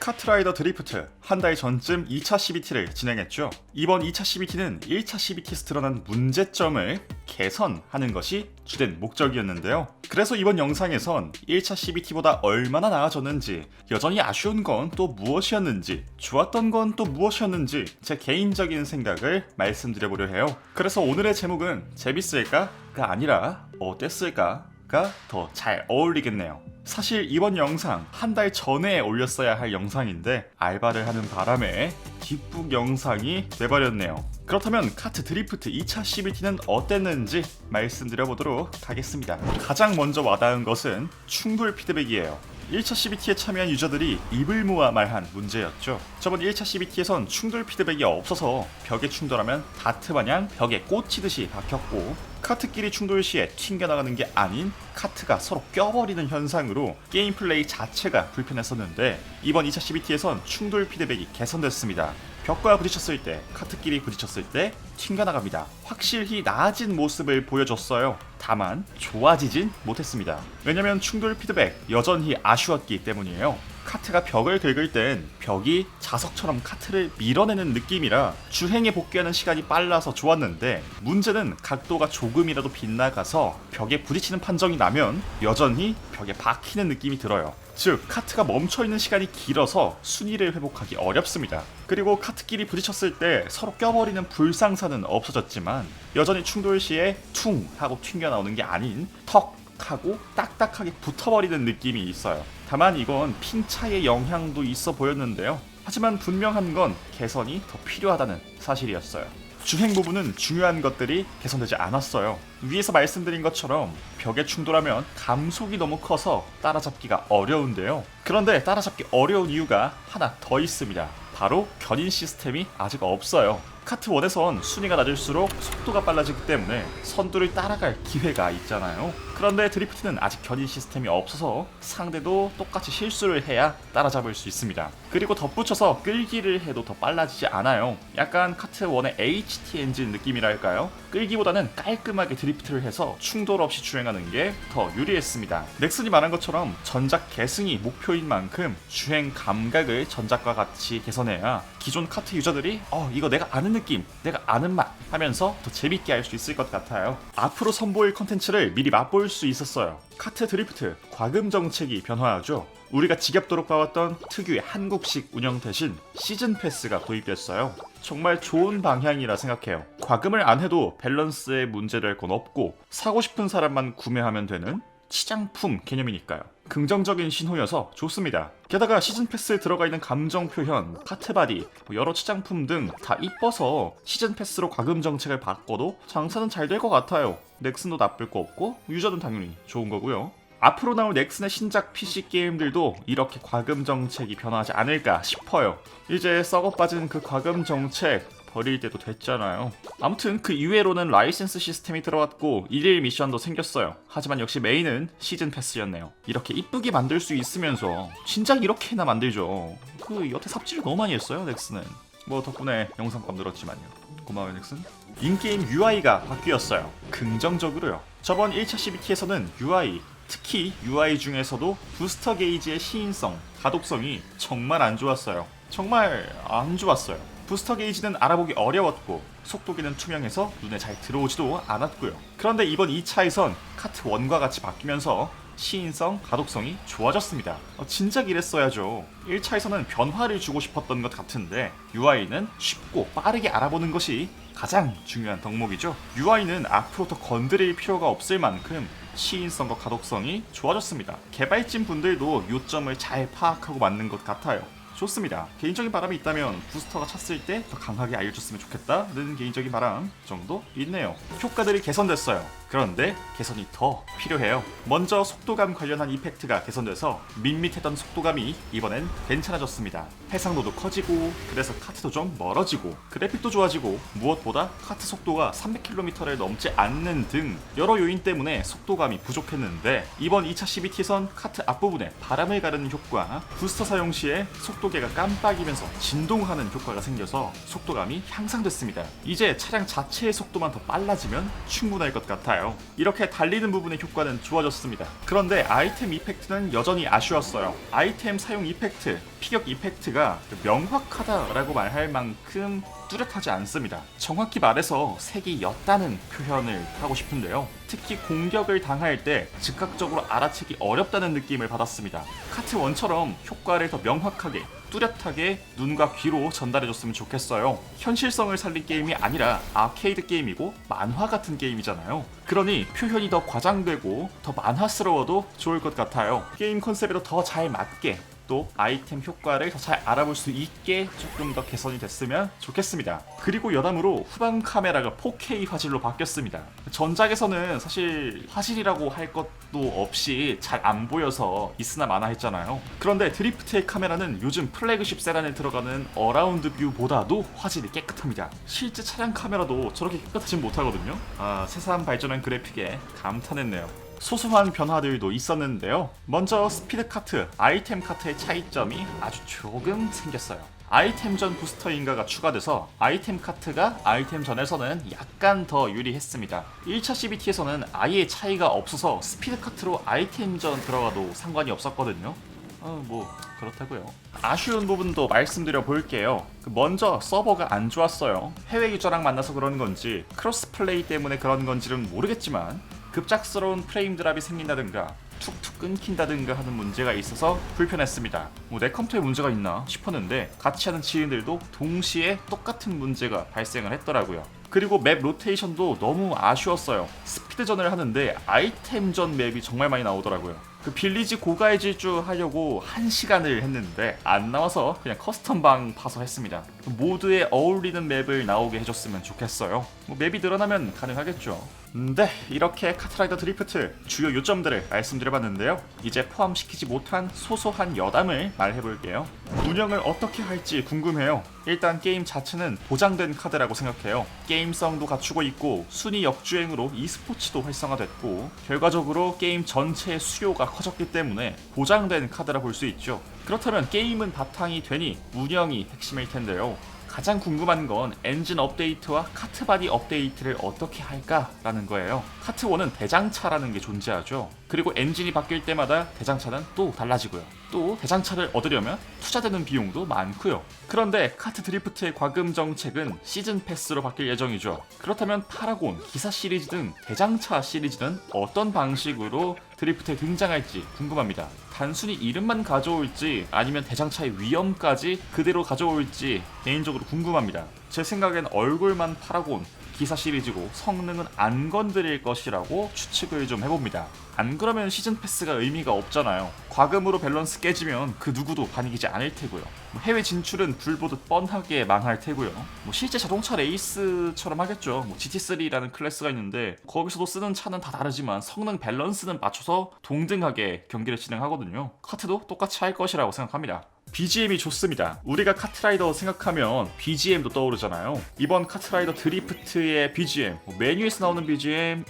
카트라이더 드리프트 한 달 전쯤 2차 CBT를 진행했죠. 이번 2차 CBT는 1차 CBT에서 드러난 문제점을 개선하는 것이 주된 목적이었는데요. 그래서 이번 영상에선 1차 CBT보다 얼마나 나아졌는지, 여전히 아쉬운 건 또 무엇이었는지, 좋았던 건 또 무엇이었는지 제 개인적인 생각을 말씀드려보려 해요. 그래서 오늘의 제목은 재밌을까가 아니라 어땠을까? 가 더 잘 어울리겠네요. 사실 이번 영상 한 달 전에 올렸어야 할 영상인데 알바를 하는 바람에 뒷북 영상이 돼버렸네요. 그렇다면 카트 드리프트 2차 CBT는 어땠는지 말씀드려보도록 하겠습니다. 가장 먼저 와닿은 것은 충돌 피드백이에요. 1차 CBT에 참여한 유저들이 입을 모아 말한 문제였죠. 저번 1차 CBT에선 충돌 피드백이 없어서 벽에 충돌하면 다트 마냥 벽에 꽂히듯이 박혔고 카트끼리 충돌 시에 튕겨나가는 게 아닌 카트가 서로 껴버리는 현상으로 게임 플레이 자체가 불편했었는데 이번 2차 CBT에선 충돌 피드백이 개선됐습니다. 벽과 부딪혔을 때, 카트끼리 부딪혔을 때 튕겨나갑니다. 확실히 나아진 모습을 보여줬어요. 다만 좋아지진 못했습니다. 왜냐면 충돌 피드백 여전히 아쉬웠기 때문이에요. 카트가 벽을 긁을 땐 벽이 자석처럼 카트를 밀어내는 느낌이라 주행에 복귀하는 시간이 빨라서 좋았는데 문제는 각도가 조금이라도 빗나가서 벽에 부딪히는 판정이 나면 여전히 벽에 박히는 느낌이 들어요. 즉 카트가 멈춰 있는 시간이 길어서 순위를 회복하기 어렵습니다. 그리고 카트끼리 부딪혔을 때 서로 껴버리는 불상사는 없어졌지만 여전히 충돌 시에 퉁 하고 튕겨 나오는 게 아닌 턱 하고 딱딱하게 붙어버리는 느낌이 있어요. 다만 이건 핑 차이의 영향도 있어 보였는데요. 하지만 분명한 건 개선이 더 필요하다는 사실이었어요. 주행 부분은 중요한 것들이 개선되지 않았어요. 위에서 말씀드린 것처럼 벽에 충돌하면 감속이 너무 커서 따라잡기가 어려운데요. 그런데 따라잡기 어려운 이유가 하나 더 있습니다. 바로 견인 시스템이 아직 없어요. 카트 1에선 순위가 낮을수록 속도가 빨라지기 때문에 선두를 따라갈 기회가 있잖아요. 그런데 드리프트는 아직 견인 시스템이 없어서 상대도 똑같이 실수를 해야 따라잡을 수 있습니다. 그리고 덧붙여서 끌기를 해도 더 빨라지지 않아요. 약간 카트 1의 HT 엔진 느낌이랄까요? 끌기보다는 깔끔하게 드리프트를 해서 충돌 없이 주행하는 게 더 유리했습니다. 넥슨이 말한 것처럼 전작 계승이 목표인 만큼 주행 감각을 전작과 같이 개선해야 기존 카트 유저들이 어 이거 내가 아는 느낌, 내가 아는 맛 하면서 더 재밌게 할 수 있을 것 같아요. 앞으로 선보일 컨텐츠를 미리 맛볼 수 있었어요. 카트 드리프트 과금 정책이 변화하죠. 우리가 지겹도록 봐왔던 특유의 한국식 운영 대신 시즌 패스가 도입됐어요. 정말 좋은 방향이라 생각해요. 과금을 안 해도 밸런스에 문제될 건 없고 사고 싶은 사람만 구매하면 되는 치장품 개념이니까요. 긍정적인 신호여서 좋습니다. 게다가 시즌 패스에 들어가 있는 감정 표현, 카트바디, 뭐 여러 치장품 등 다 이뻐서 시즌 패스로 과금 정책을 바꿔도 장사는 잘 될 것 같아요. 넥슨도 나쁠 거 없고 유저는 당연히 좋은 거고요. 앞으로 나올 넥슨의 신작 PC 게임들도 이렇게 과금 정책이 변화하지 않을까 싶어요. 이제 썩어 빠진 그 과금 정책 버릴 때도 됐잖아요. 아무튼 그 이외로는 라이센스 시스템이 들어왔고 일일 미션도 생겼어요. 하지만 역시 메인은 시즌 패스였네요. 이렇게 이쁘게 만들 수 있으면서 진작 이렇게나 만들죠. 그 여태 삽질을 너무 많이 했어요 넥슨은. 뭐 덕분에 영상값 늘었지만요. 고마워요 넥슨. 인게임 UI가 바뀌었어요. 긍정적으로요. 저번 1차 CBT에서는 UI, 특히 UI 중에서도 부스터 게이지의 시인성, 가독성이 정말 안 좋았어요. 정말 안 좋았어요. 부스터 게이지는 알아보기 어려웠고 속도기는 투명해서 눈에 잘 들어오지도 않았고요. 그런데 이번 2차에선 카트 1과 같이 바뀌면서 시인성, 가독성이 좋아졌습니다. 어, 진작 이랬어야죠. 1차에서는 변화를 주고 싶었던 것 같은데 UI는 쉽고 빠르게 알아보는 것이 가장 중요한 덕목이죠. UI는 앞으로 더 건드릴 필요가 없을 만큼 시인성과 가독성이 좋아졌습니다. 개발진 분들도 요점을 잘 파악하고 만든 것 같아요. 좋습니다. 개인적인 바람이 있다면 부스터가 찼을 때 더 강하게 알려줬으면 좋겠다는 개인적인 바람 정도 있네요. 효과들이 개선됐어요. 그런데 개선이 더 필요해요. 먼저 속도감 관련한 이펙트가 개선돼서 밋밋했던 속도감이 이번엔 괜찮아졌습니다. 해상도도 커지고 그래서 카트도 좀 멀어지고 그래픽도 좋아지고 무엇보다 카트 속도가 300km를 넘지 않는 등 여러 요인 때문에 속도감이 부족했는데 이번 2차 CBT선 카트 앞부분에 바람을 가르는 효과 부스터 사용 시에 속도계가 깜빡이면서 진동하는 효과가 생겨서 속도감이 향상됐습니다. 이제 차량 자체의 속도만 더 빨라지면 충분할 것 같아요. 같아요. 이렇게 달리는 부분의 효과는 좋아졌습니다. 그런데 아이템 이펙트는 여전히 아쉬웠어요. 아이템 사용 이펙트, 피격 이펙트가 명확하다라고 말할 만큼 뚜렷하지 않습니다. 정확히 말해서 색이 옅다는 표현을 하고 싶은데요. 특히 공격을 당할 때 즉각적으로 알아채기 어렵다는 느낌을 받았습니다. 카트 1처럼 효과를 더 명확하게 뚜렷하게 눈과 귀로 전달해줬으면 좋겠어요. 현실성을 살린 게임이 아니라 아케이드 게임이고 만화 같은 게임이잖아요. 그러니 표현이 더 과장되고 더 만화스러워도 좋을 것 같아요. 게임 컨셉에도 더 잘 맞게 또 아이템 효과를 더 잘 알아볼 수 있게 조금 더 개선이 됐으면 좋겠습니다. 그리고 여담으로 후방 카메라가 4K 화질로 바뀌었습니다. 전작에서는 사실 화질이라고 할 것도 없이 잘 안 보여서 있으나 마나 했잖아요. 그런데 드리프트의 카메라는 요즘 플래그십 세단에 들어가는 어라운드 뷰보다도 화질이 깨끗합니다. 실제 차량 카메라도 저렇게 깨끗하진 못하거든요. 아, 새삼 발전한 그래픽에 감탄했네요. 소소한 변화들도 있었는데요. 먼저 스피드 카트, 아이템 카트의 차이점이 아주 조금 생겼어요. 아이템 전 부스터 인가가 추가돼서 아이템 카트가 아이템 전에서는 약간 더 유리했습니다. 1차 CBT에서는 아예 차이가 없어서 스피드 카트로 아이템 전 들어가도 상관이 없었거든요. 어, 뭐 그렇다고요. 아쉬운 부분도 말씀드려 볼게요. 그 먼저 서버가 안 좋았어요. 해외 유저랑 만나서 그런 건지 크로스 플레이 때문에 그런 건지는 모르겠지만 급작스러운 프레임 드랍이 생긴다든가 툭툭 끊긴다든가 하는 문제가 있어서 불편했습니다. 뭐 내 컴퓨터에 문제가 있나 싶었는데 같이 하는 지인들도 동시에 똑같은 문제가 발생을 했더라고요. 그리고 맵 로테이션도 너무 아쉬웠어요. 스피드전을 하는데 아이템전 맵이 정말 많이 나오더라고요. 그 빌리지 고가의 질주 하려고 한 시간을 했는데 안 나와서 그냥 커스텀 방 파서 했습니다. 모드에 어울리는 맵을 나오게 해줬으면 좋겠어요. 뭐 맵이 늘어나면 가능하겠죠. 네, 이렇게 카트라이더 드리프트 주요 요점들을 말씀드려봤는데요. 이제 포함시키지 못한 소소한 여담을 말해볼게요. 운영을 어떻게 할지 궁금해요. 일단 게임 자체는 보장된 카드라고 생각해요. 게임성도 갖추고 있고 순위 역주행으로 e스포츠도 활성화됐고 결과적으로 게임 전체의 수요가 커졌기 때문에 보장된 카드라 볼 수 있죠. 그렇다면 게임은 바탕이 되니 운영이 핵심일 텐데요. 가장 궁금한 건 엔진 업데이트와 카트바디 업데이트를 어떻게 할까라는 거예요. 카트1은 대장차라는 게 존재하죠. 그리고 엔진이 바뀔 때마다 대장차는 또 달라지고요. 또 대장차를 얻으려면 투자되는 비용도 많고요. 그런데 카트 드리프트의 과금 정책은 시즌 패스로 바뀔 예정이죠. 그렇다면 파라곤, 기사 시리즈 등 대장차 시리즈는 어떤 방식으로 드리프트에 등장할지 궁금합니다. 단순히 이름만 가져올지 아니면 대장차의 위험까지 그대로 가져올지 개인적으로 궁금합니다. 제 생각엔 얼굴만 파라곤, 기사 시리즈고 성능은 안 건드릴 것이라고 추측을 좀 해봅니다. 안 그러면 시즌 패스가 의미가 없잖아요. 과금으로 밸런스 깨지면 그 누구도 반기지 않을 테고요. 뭐 해외 진출은 불보듯 뻔하게 망할 테고요. 뭐 실제 자동차 레이스처럼 하겠죠. 뭐 GT3라는 클래스가 있는데 거기서도 쓰는 차는 다 다르지만 성능 밸런스는 맞춰서 동등하게 경기를 진행하거든요. 카트도 똑같이 할 것이라고 생각합니다. BGM이 좋습니다. 우리가 카트라이더 생각하면 BGM도 떠오르잖아요. 이번 카트라이더 드리프트의 BGM, 뭐 메뉴에서 나오는 BGM,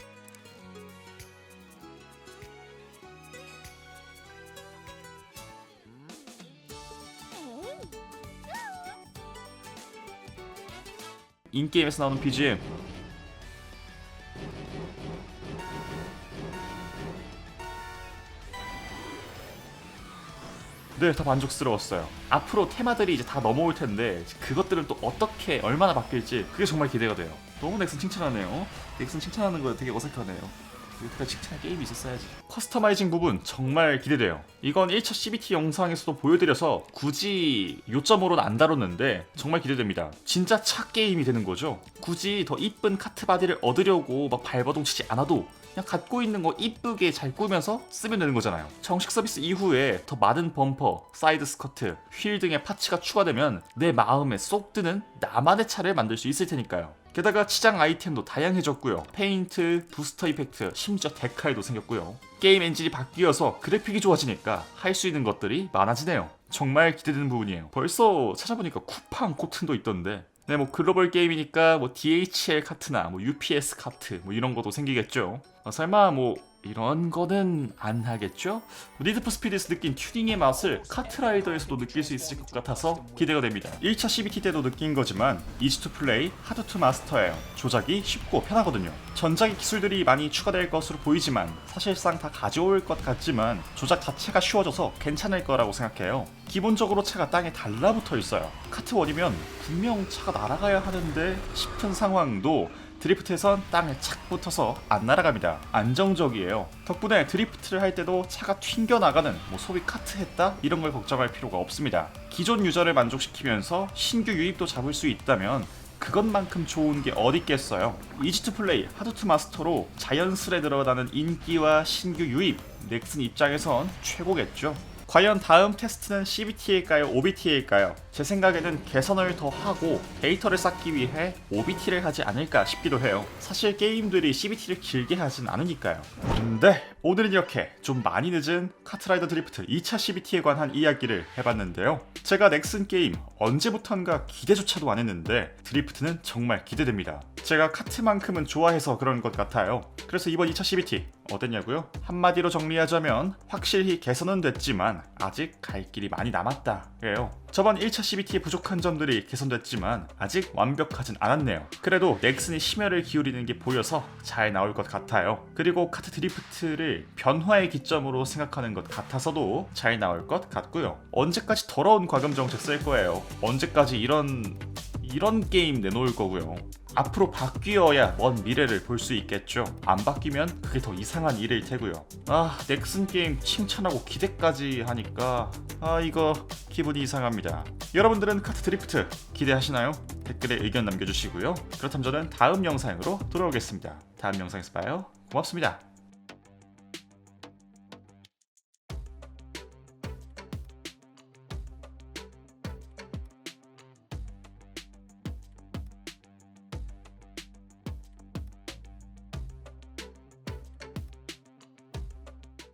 인게임에서 나오는 BGM 네, 다 만족스러웠어요. 앞으로 테마들이 이제 다 넘어올 텐데 그것들은 또 어떻게 얼마나 바뀔지 그게 정말 기대가 돼요. 너무 넥슨 칭찬하네요. 넥슨 칭찬하는 거 되게 어색하네요. 이렇게 칭찬할 게임이 있었어야지. 커스터마이징 부분 정말 기대돼요. 이건 1차 CBT 영상에서도 보여드려서 굳이 요점으로는 안 다뤘는데 정말 기대됩니다. 진짜 차 게임이 되는 거죠. 굳이 더 이쁜 카트 바디를 얻으려고 막 발버둥 치지 않아도 그냥 갖고 있는 거 이쁘게 잘 꾸면서 쓰면 되는 거잖아요. 정식 서비스 이후에 더 많은 범퍼, 사이드 스커트, 휠 등의 파츠가 추가되면 내 마음에 쏙 드는 나만의 차를 만들 수 있을 테니까요. 게다가 치장 아이템도 다양해졌고요. 페인트, 부스터 이펙트, 심지어 데칼도 생겼고요. 게임 엔진이 바뀌어서 그래픽이 좋아지니까 할 수 있는 것들이 많아지네요. 정말 기대되는 부분이에요. 벌써 찾아보니까 쿠팡 코튼도 있던데 네, 뭐 글로벌 게임이니까 뭐 DHL 카트나 뭐 UPS 카트 뭐 이런 것도 생기겠죠. 어, 설마 뭐 이런 거는 안 하겠죠? 니드포 스피드에서 느낀 튜닝의 맛을 카트라이더에서도 느낄 수 있을 것 같아서 기대가 됩니다. 1차 CBT 때도 느낀 거지만 이지 투 플레이, 하드 투 마스터예요. 조작이 쉽고 편하거든요. 전작의 기술들이 많이 추가될 것으로 보이지만 사실상 다 가져올 것 같지만 조작 자체가 쉬워져서 괜찮을 거라고 생각해요. 기본적으로 차가 땅에 달라붙어 있어요. 카트 원이면 분명 차가 날아가야 하는데 싶은 상황도 드리프트에선 땅에 착 붙어서 안 날아갑니다. 안정적이에요. 덕분에 드리프트를 할 때도 차가 튕겨 나가는 뭐 소위 카트 했다 이런 걸 걱정할 필요가 없습니다. 기존 유저를 만족시키면서 신규 유입도 잡을 수 있다면 그것만큼 좋은 게 어딨겠어요. 이지투 플레이, 하드투 마스터로 자연스레 늘어나는 인기와 신규 유입, 넥슨 입장에선 최고겠죠. 과연 다음 테스트는 CBT일까요? OBT일까요? 제 생각에는 개선을 더 하고 데이터를 쌓기 위해 OBT를 하지 않을까 싶기도 해요. 사실 게임들이 CBT를 길게 하진 않으니까요. 근데 오늘은 이렇게 좀 많이 늦은 카트라이더 드리프트 2차 CBT에 관한 이야기를 해봤는데요. 제가 넥슨 게임 언제부턴가 기대조차도 안 했는데 드리프트는 정말 기대됩니다. 제가 카트만큼은 좋아해서 그런 것 같아요. 그래서 이번 2차 CBT 어땠냐고요? 한마디로 정리하자면 확실히 개선은 됐지만 아직 갈 길이 많이 남았다. 예요. 저번 1차 CBT의 부족한 점들이 개선됐지만 아직 완벽하진 않았네요. 그래도 넥슨이 심혈을 기울이는 게 보여서 잘 나올 것 같아요. 그리고 카트 드리프트를 변화의 기점으로 생각하는 것 같아서도 잘 나올 것 같고요. 언제까지 더러운 과금 정책 쓸 거예요? 언제까지 이런 이런 게임 내놓을 거고요. 앞으로 바뀌어야 먼 미래를 볼 수 있겠죠. 안 바뀌면 그게 더 이상한 일일 테고요. 아, 넥슨 게임 칭찬하고 기대까지 하니까 아, 이거 기분이 이상합니다. 여러분들은 카트 드리프트 기대하시나요? 댓글에 의견 남겨주시고요. 그렇다면 저는 다음 영상으로 돌아오겠습니다. 다음 영상에서 봐요. 고맙습니다.